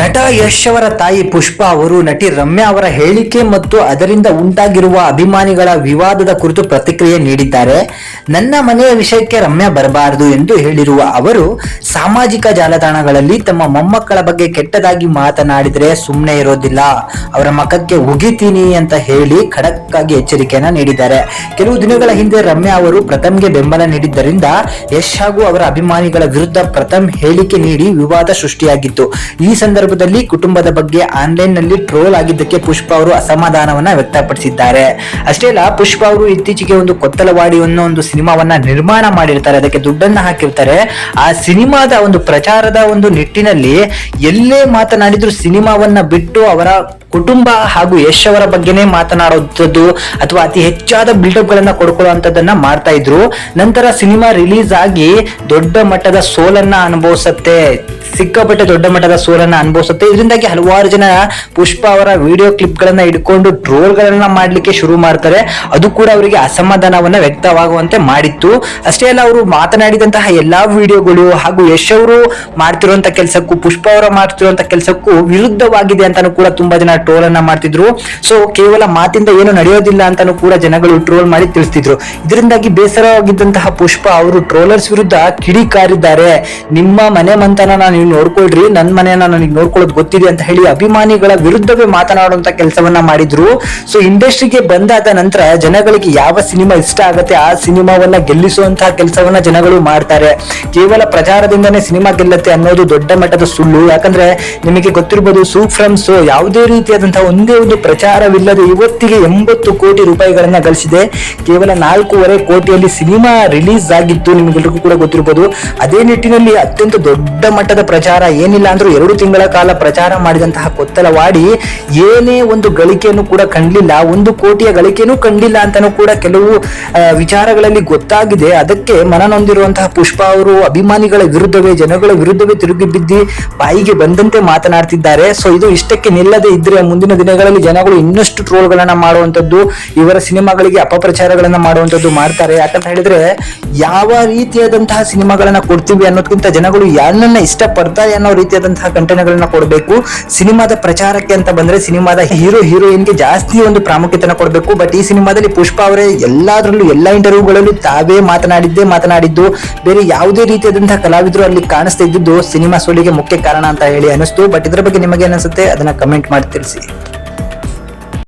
ನಟ ಯಶ್ ಅವರ ತಾಯಿ ಪುಷ್ಪ ಅವರು ನಟಿ ರಮ್ಯಾ ಅವರ ಹೇಳಿಕೆ ಮತ್ತು ಅದರಿಂದ ಉಂಟಾಗಿರುವ ಅಭಿಮಾನಿಗಳ ವಿವಾದದ ಕುರಿತು ಪ್ರತಿಕ್ರಿಯೆ ನೀಡಿದ್ದಾರೆ. ನನ್ನ ಮನೆಯ ವಿಷಯಕ್ಕೆ ರಮ್ಯಾ ಬರಬಾರದು ಎಂದು ಹೇಳಿರುವ ಅವರು, ಸಾಮಾಜಿಕ ಜಾಲತಾಣಗಳಲ್ಲಿ ತಮ್ಮ ಮೊಮ್ಮಕ್ಕಳ ಬಗ್ಗೆ ಕೆಟ್ಟದಾಗಿ ಮಾತನಾಡಿದರೆ ಸುಮ್ಮನೆ ಇರೋದಿಲ್ಲ, ಅವರ ಮಖಕ್ಕೆ ಉಗಿತೀನಿ ಅಂತ ಹೇಳಿ ಖಡಕ್ ಆಗಿ ಎಚ್ಚರಿಕೆಯನ್ನ ನೀಡಿದ್ದಾರೆ. ಕೆಲವು ದಿನಗಳ ಹಿಂದೆ ರಮ್ಯಾ ಅವರು ಪ್ರಥಮ್ಗೆ ಬೆಂಬಲ ನೀಡಿದ್ದರಿಂದ ಯಶ್ ಹಾಗೂ ಅವರ ಅಭಿಮಾನಿಗಳ ವಿರುದ್ಧ ಪ್ರಥಮ್ ಹೇಳಿಕೆ ನೀಡಿ ವಿವಾದ ಸೃಷ್ಟಿಯಾಗಿತ್ತು. ಈ ಸಂದರ್ಭದಲ್ಲಿ ಕುಟುಂಬದ ಬಗ್ಗೆ ಆನ್ಲೈನ್ನಲ್ಲಿ ಟ್ರೋಲ್ ಆಗಿದ್ದಕ್ಕೆ ಪುಷ್ಪ ಅವರು ಅಸಮಾಧಾನವನ್ನ ವ್ಯಕ್ತಪಡಿಸಿದ್ದಾರೆ. ಅಷ್ಟೇ ಅಲ್ಲ, ಪುಷ್ಪ ಅವರು ಇತ್ತೀಚೆಗೆ ಒಂದು ಕೊತ್ತಲವಾಡಿ ಅನ್ನೋ ಒಂದು ಸಿನಿಮಾವನ್ನ ನಿರ್ಮಾಣ ಮಾಡಿರ್ತಾರೆ. ಅದಕ್ಕೆ ದುಡ್ಡನ್ನ ಹಾಕಿರ್ತಾರೆ. ಆ ಸಿನಿಮಾದ ಒಂದು ಪ್ರಚಾರದ ಒಂದು ನಿಟ್ಟಿನಲ್ಲಿ ಎಲ್ಲೇ ಮಾತನಾಡಿದ್ರು ಸಿನಿಮಾವನ್ನ ಬಿಟ್ಟು ಅವರ ಕುಟುಂಬ ಹಾಗೂ ಯಶ್ ಅವರ ಬಗ್ಗೆನೇ ಮಾತನಾಡುವಂಥದ್ದು ಅಥವಾ ಅತಿ ಹೆಚ್ಚಾದ ಬಿಲ್ಡಪ್ ಗಳನ್ನ ಕೊಡ್ಕೊಳ್ಳುವಂಥದ್ದನ್ನ ಮಾಡ್ತಾ ಇದ್ರು. ನಂತರ ಸಿನಿಮಾ ರಿಲೀಸ್ ಆಗಿ ದೊಡ್ಡ ಮಟ್ಟದ ಸೋಲನ್ನ ಅನುಭವಿಸುತ್ತೆ. ಸಿಕ್ಕಾಪಟ್ಟೆ ದೊಡ್ಡ ಮಟ್ಟದ ಸೋಲನ್ನ ಅನುಭವಿಸುತ್ತೆ. ಇದರಿಂದಾಗಿ ಹಲವಾರು ಜನ ಪುಷ್ಪ ಅವರ ವಿಡಿಯೋ ಕ್ಲಿಪ್ ಗಳನ್ನ ಇಟ್ಕೊಂಡು ಟ್ರೋಲ್ ಗಳನ್ನ ಮಾಡ್ಲಿಕ್ಕೆ ಶುರು ಮಾಡ್ತಾರೆ. ಅದು ಕೂಡ ಅವರಿಗೆ ಅಸಮಾಧಾನವನ್ನ ವ್ಯಕ್ತವಾಗುವಂತೆ ಮಾಡಿತ್ತು. ಅಷ್ಟೇ ಅಲ್ಲ, ಅವರು ಮಾತನಾಡಿದಂತಹ ಎಲ್ಲಾ ವಿಡಿಯೋಗಳು ಹಾಗೂ ಯಶ್ ಅವರು ಮಾಡ್ತಿರುವಂತ ಕೆಲಸಕ್ಕೂ, ಪುಷ್ಪ ಅವರ ಮಾಡ್ತಿರುವಂತ ಕೆಲಸಕ್ಕೂ ವಿರುದ್ಧವಾಗಿದೆ ಅಂತಾನು ಕೂಡ ತುಂಬಾ ಜನ ಟ್ರೋಲ್ ಅನ್ನ ಮಾಡ್ತಿದ್ರು. ಸೊ ಕೇವಲ ಮಾತಿಂದ ಏನು ನಡೆಯೋದಿಲ್ಲ ಅಂತಾನು ಕೂಡ ಜನಗಳು ಟ್ರೋಲ್ ಮಾಡಿ ತಿಳಿಸ್ತಿದ್ರು. ಇದರಿಂದಾಗಿ ಬೇಸರವಾಗಿದ್ದಂತಹ ಪುಷ್ಪ ಅವರು ಟ್ರೋಲರ್ಸ್ ವಿರುದ್ಧ ಕಿಡಿ ಕಾರಿದ್ದಾರೆ. ನಿಮ್ಮ ಮನೆ ಮಂತನ ನೀವು ನೋಡ್ಕೊಳ್ರಿ ನನ್ನ ಮನೆಯನ್ನ ನನಗೆ ನೋಡ್ಕೊಳ್ಳೋದು ಗೊತ್ತಿದೆ ಅಂತ ಹೇಳಿ ಅಭಿಮಾನಿಗಳ ವಿರುದ್ಧವೇ ಮಾತನಾಡುವಂತ ಕೆಲಸವನ್ನ ಮಾಡಿದ್ರು. ಸೊ ಇಂಡಸ್ಟ್ರಿಗೆ ಬಂದಾದ ನಂತರ ಜನಗಳಿಗೆ ಯಾವ ಸಿನಿಮಾ ಇಷ್ಟ ಆಗತ್ತೆ, ಆ ಸಿನಿಮಾವನ್ನ ಗೆಲ್ಲಿಸುವಂತಹ ಕೆಲಸವನ್ನ ಜನಗಳು ಮಾಡ್ತಾರೆ. ಕೇವಲ ಪ್ರಚಾರದಿಂದನೇ ಸಿನಿಮಾ ಗೆಲ್ಲತ್ತೆ ಅನ್ನೋದು ದೊಡ್ಡ ಮಟ್ಟದ ಸುಳ್ಳು. ಯಾಕಂದ್ರೆ ನಿಮಗೆ ಗೊತ್ತಿರಬಹುದು ಸೂಪ್ ಫ್ರಮ್ಸ್ ಯಾವುದೇ ಯಾವುದೇ ರೀತಿಯಾದಂತಹ ಒಂದೇ ಒಂದು ಪ್ರಚಾರವಿಲ್ಲದೆ ಇವತ್ತಿಗೆ ಎಂಬತ್ತು ಕೋಟಿ ರೂಪಾಯಿಗಳನ್ನ ಗಳಿಸಿದೆ. ಕೇವಲ ನಾಲ್ಕೂವರೆ ಕೋಟಿಯಲ್ಲಿ ಸಿನಿಮಾ ರಿಲೀಸ್ ಆಗಿತ್ತು ನಿಮಗೆಲ್ಲರಿಗೂ ಕೂಡ ಗೊತ್ತಿರಬಹುದು ಅದೇ ನಿಟ್ಟಿನಲ್ಲಿ ಅತ್ಯಂತ ದೊಡ್ಡ ಮಟ್ಟದ ಪ್ರಚಾರ ಏನಿಲ್ಲ ಅಂದ್ರೂ ಎರಡು ತಿಂಗಳ ಕಾಲ ಪ್ರಚಾರ ಮಾಡಿದಂತಹ ಕೊತ್ತಲವಾಡಿ ಏನೇ ಒಂದು ಗಳಿಕೆಯನ್ನು ಕೂಡ ಕಂಡಿಲ್ಲ. ಒಂದು ಕೋಟಿಯ ಗಳಿಕೆನೂ ಕಂಡಿಲ್ಲ ಅಂತಾನೂ ಕೂಡ ಕೆಲವು ವಿಚಾರಗಳಲ್ಲಿ ಗೊತ್ತಾಗಿದೆ. ಅದಕ್ಕೆ ಮನನೊಂದಿರುವಂತಹ ಪುಷ್ಪ ಅವರು ಅಭಿಮಾನಿಗಳ ವಿರುದ್ಧವೇ, ಜನಗಳ ವಿರುದ್ಧವೇ ತಿರುಗಿ ಬಿದ್ದಿ ಬಾಯಿಗೆ ಬಂದಂತೆ ಮಾತನಾಡ್ತಿದ್ದಾರೆ. ಸೊ ಇದು ಇಷ್ಟಕ್ಕೆ ನಿಲ್ಲದೆ ಇದ್ರೆ ಮುಂದಿನ ದಿನಗಳಲ್ಲಿ ಜನಗಳು ಇನ್ನಷ್ಟು ಟ್ರೋಲ್ಗಳನ್ನ ಮಾಡುವಂತದ್ದು ಇವರ ಸಿನಿಮಾಗಳಿಗೆ ಅಪಪ್ರಚಾರಗಳನ್ನ ಮಾಡುವಂತದ್ದು ಮಾಡ್ತಾರೆ. ಯಾಕಂತ ಹೇಳಿದ್ರೆ ಯಾವ ರೀತಿಯಾದಂತಹ ಸಿನಿಮಾಗಳನ್ನ ಕೊಡ್ತೀವಿ ಅನ್ನೋದಕ್ಕಿಂತ ಜನಗಳು ಯಾರನ್ನ ಇಷ್ಟಪಡ್ತಾರೆ ಅನ್ನೋ ರೀತಿಯಾದಂತಹ ಕಂಟೆಂಟ್ಗಳನ್ನ ಕೊಡಬೇಕು. ಸಿನಿಮಾದ ಪ್ರಚಾರಕ್ಕೆ ಅಂತ ಬಂದ್ರೆ ಸಿನಿಮಾದ ಹೀರೋ, ಹೀರೋಯಿನ್ಗೆ ಜಾಸ್ತಿ ಒಂದು ಪ್ರಾಮುಖ್ಯತೆನ ಕೊಡಬೇಕು. ಬಟ್ ಈ ಸಿನಿಮಾದಲ್ಲಿ ಪುಷ್ಪ ಅವರೇ ಎಲ್ಲಾದ್ರಲ್ಲೂ ಎಲ್ಲಾ ಇಂಟರ್ವ್ಯೂಗಳಲ್ಲೂ ತಾವೇ ಮಾತನಾಡಿದ್ದೇ ಮಾತನಾಡಿದ್ದು. ಬೇರೆ ಯಾವುದೇ ರೀತಿಯಾದಂತಹ ಕಲಾವಿದರು ಅಲ್ಲಿ ಕಾಣಿಸ್ತಾ ಇದ್ದಿದ್ದು ಸಿನಿಮಾ ಸೋಲಿಗೆ ಮುಖ್ಯ ಕಾರಣ ಅಂತ ಹೇಳಿ ಅನಿಸ್ತು. ಬಟ್ ಇದ್ರ ಬಗ್ಗೆ ನಿಮಗೆ ಏನಿಸುತ್ತೆ ಅದನ್ನ ಕಮೆಂಟ್ ಮಾಡಿ ತಿಳಿಸಿ. easy.